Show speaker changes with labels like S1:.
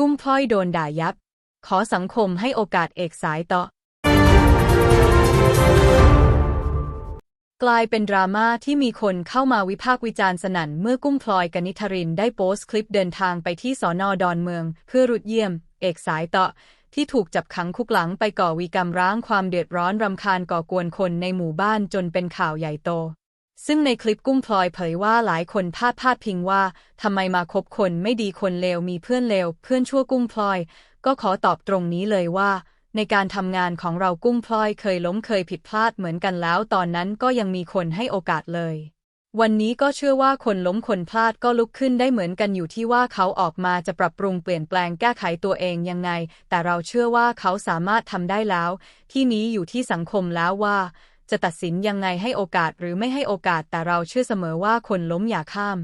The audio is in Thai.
S1: กุ้งพลอยโดนด่ายับ ขอสังคมให้โอกาสเอกสายต่อ กลายเป็นดราม่าที่มีคนเข้ามาวิพากษ์วิจารณ์สนั่นเมื่อกุ้งพลอยกนิธรินได้โพสต์คลิปเดินทางไปที่สอนอดอนเมือง เพื่อรุดเยี่ยม เอกสายต่อที่ถูกจับขังคุกหลังไปก่อวีกรรมร้างความเดือดร้อนรำคาญก่อกวนคนในหมู่บ้านจนเป็นข่าวใหญ่โต ซึ่งในคลิปกุ้งพลอยเผยว่าหลายคนพาดพาดพิงว่าทำไมมาคบคนไม่ดีคนเลวมีเพื่อนเลวเพื่อนชั่วกุ้งพลอย ก็ขอตอบตรงนี้เลยว่า ในการทำงานของเรากุ้งพลอยเคยล้มเคยผิดพลาดเหมือนกันแล้ว ตอนนั้นก็ยังมีคนให้โอกาสเลย วันนี้ก็เชื่อว่าคนล้มคนพลาดก็ลุกขึ้นได้เหมือนกันอยู่ที่ว่าเขาออกมาจะปรับปรุงเปลี่ยนแปลงแก้ไขตัวเองยังไง แต่เราเชื่อว่าเขาสามารถทำได้แล้ว ที่นี้อยู่ที่สังคมแล้วว่า จะตัดสินยังไงให้โอกาสหรือไม่ให้โอกาสแต่เราเชื่อเสมอว่าคนล้มอย่าข้าม